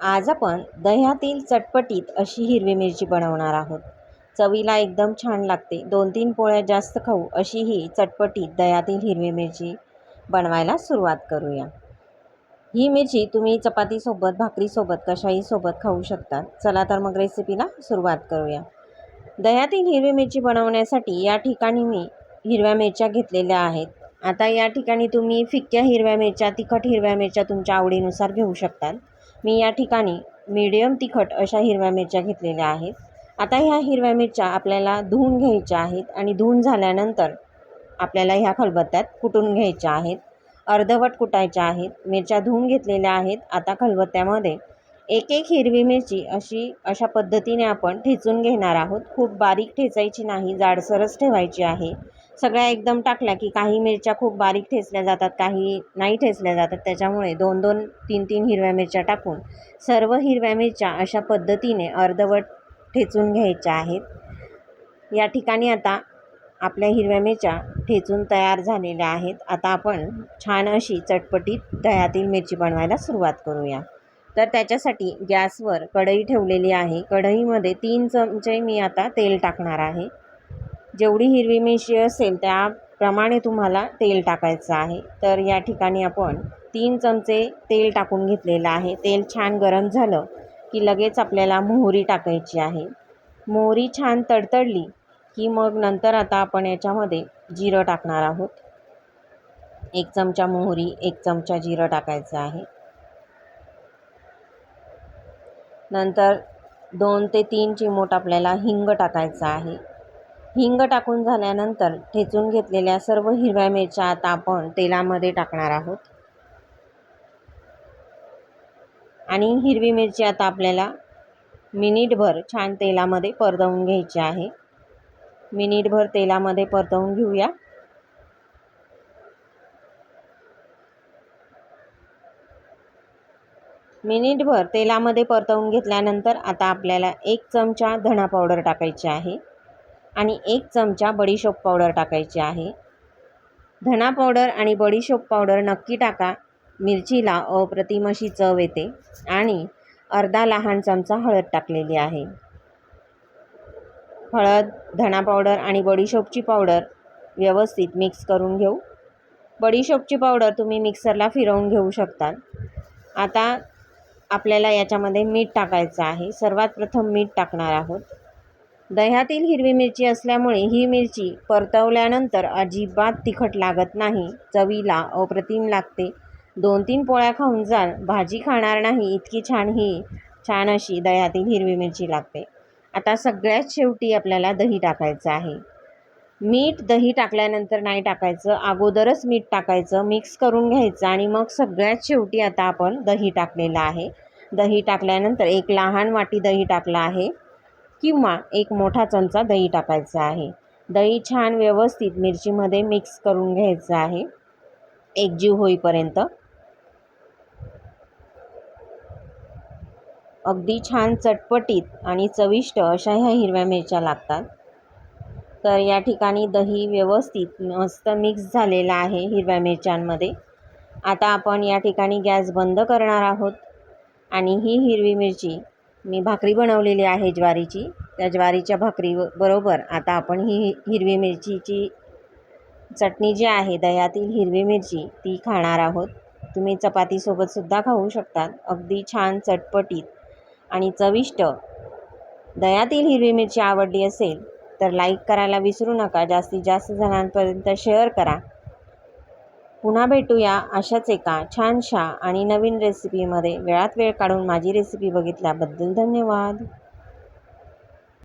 आज आपण दह्यातील चटपटीत अशी हिरवी मिरची बनवणार आहोत. चवीला एकदम छान लागते. दोन तीन पोळ्या जास्त खाऊ अशी ही चटपटीत दह्यातील हिरवी मिरची बनवायला सुरुवात करूया. ही मिरची तुम्ही चपातीसोबत भाकरीसोबत कशाहीसोबत खाऊ शकता. चला तर मग रेसिपीला सुरुवात करूया. दह्यातील हिरवी मिरची बनवण्यासाठी या ठिकाणी मी हिरव्या मिरच्या घेतलेल्या आहेत. आता या ठिकाणी तुम्ही फिक्क्या हिरव्या मिरच्या तिखट हिरव्या मिरच्या तुमच्या आवडीनुसार घेऊ शकतात. मी या ठिकाणी मीडियम तिखट अशा हिरव्या मिरच्या घेतलेल्या आहेत. आता ह्या हिरव्या मिरच्या आपल्याला धुवून घ्यायच्या आहेत आणि धुवून झाल्यानंतर आपल्याला ह्या खलबत्त्यात कुटून घ्यायच्या आहेत. अर्धवट कुटायच्या आहेत. मिरच्या धुवून घेतलेल्या आहेत. आता खलबत्त्यामध्ये एक एक हिरवी मिरची अशी अशा पद्धतीने आपण ठेचून घेणार आहोत. खूप बारीक ठेचायची नाही जाडसरच ठेवायची आहे. सगळ्या एकदम टाकल्या की काही मिरच्या खूप बारीक ठेचल्या जातात काही नाही ठेचल्या जातात. त्याच्यामुळे दोन दोन तीन तीन हिरव्या मिरच्या टाकून सर्व हिरव्या मिरच्या अशा पद्धतीने अर्धवट ठेचून घ्यायच्या आहेत. या ठिकाणी आता आपल्या हिरव्या मिरच्या ठेचून तयार झालेल्या आहेत. आता आपण छान अशी चटपटीत दह्यातील मिरची बनवायला सुरुवात करूया. तर त्याच्यासाठी गॅसवर कढई ठेवलेली आहे. कढईमध्ये तीन चमचे मी आता तेल टाकणार आहे. जेवढी हिरवी मिरची असेल त्याप्रमाणे तुम्हाला तेल टाकायचं आहे. तर या ठिकाणी आपण तीन चमचे तेल टाकून घेतलेलं आहे. तेल छान गरम झालं की लगेच आपल्याला मोहरी टाकायची आहे. मोहरी छान तडतडली की मग नंतर आता आपण याच्यामध्ये जिरं टाकणार आहोत. एक चमचा मोहरी एक चमचा जिरं टाकायचं आहे. नंतर दोन ते तीन चिमूट आपल्याला हिंग टाकायचं आहे. हिंग टाकून झाल्यानंतर ठेचून घेतलेल्या सर्व हिरव्या मिरच्या आता आपण तेलामध्ये टाकणार आहोत. आणि हिरवी मिरची आता आपल्याला मिनिटभर छान तेलामध्ये परतवून घ्यायची आहे. मिनिटभर तेलामध्ये परतवून घेऊया. मिनिटभर तेलामध्ये परतवून घेतल्यानंतर आता आपल्याला एक चमचा धणा पावडर टाकायची आहे. आणि एक चमचा बडीशोप पावडर टाकायची आहे. धणा पावडर आणि बडीशोप पावडर नक्की टाका. मिरचीला अप्रतिम अशी चव येते आणि अर्धा लहान चमचा हळद टाकलेली आहे. हळद धणा पावडर आणि बडीशोपची पावडर व्यवस्थित मिक्स करून घेऊ. बडीशोपची पावडर तुम्ही मिक्सरला फिरवून घेऊ शकता. आता आपल्याला याच्यामध्ये मीठ टाकायचं आहे. सर्वात प्रथम मीठ टाकणार आहोत. दह्यातील हिरवी मिरची असल्यामुळे ही मिरची परतवल्यानंतर अजिबात तिखट लागत नाही. चवीला अप्रतिम लागते. दोन तीन पोळ्या खाऊन जाल भाजी खाणार नाही इतकी छान ही छान अशी दह्यातील हिरवी मिरची लागते. आता सगळ्यात शेवटी आपल्याला दही टाकायचं आहे. मीठ दही टाकल्यानंतर नाही टाकायचं अगोदरच मीठ टाकायचं मिक्स करून घ्यायचं आणि मग सगळ्यात शेवटी आता आपण दही टाकलेलं आहे. दही टाकल्यानंतर एक लहान वाटी दही टाकलं आहे. किंवा एक मोठा चमचा दही टाकायचा आहे. दही छान व्यवस्थित मिरचीमध्ये मिक्स करून घ्यायचं आहे. एकजीव होईपर्यंत. अगदी छान चटपटीत आणि चविष्ट अशा ह्या हिरव्या मिरच्या लागतात. तर या ठिकाणी दही व्यवस्थित मस्त मिक्स झालेलं आहे हिरव्या मिरच्यांमध्ये. आता आपण या ठिकाणी गॅस बंद करणार आहोत. आणि ही हिरवी मिरची मी भाकरी बनवलेली आहे ज्वारीची. त्या ज्वारीच्या भाकरी बरोबर आता आपण ही हिरवी मिरचीची चटणी जी आहे दह्यातील हिरवी मिरची ती खाणार आहोत. तुम्ही चपातीसोबतसुद्धा खाऊ शकतात. अगदी छान चटपटीत आणि चविष्ट. दह्यातील हिरवी मिरची आवडली असेल तर लाईक करायला विसरू नका. जास्तीत जास्त जणांपर्यंत शेअर करा. पुन्हा भेटूया अशाच एका छानशा आणि नवीन रेसिपीमध्ये वेळात वेळ काढून माझी रेसिपी बघितल्याबद्दल धन्यवाद.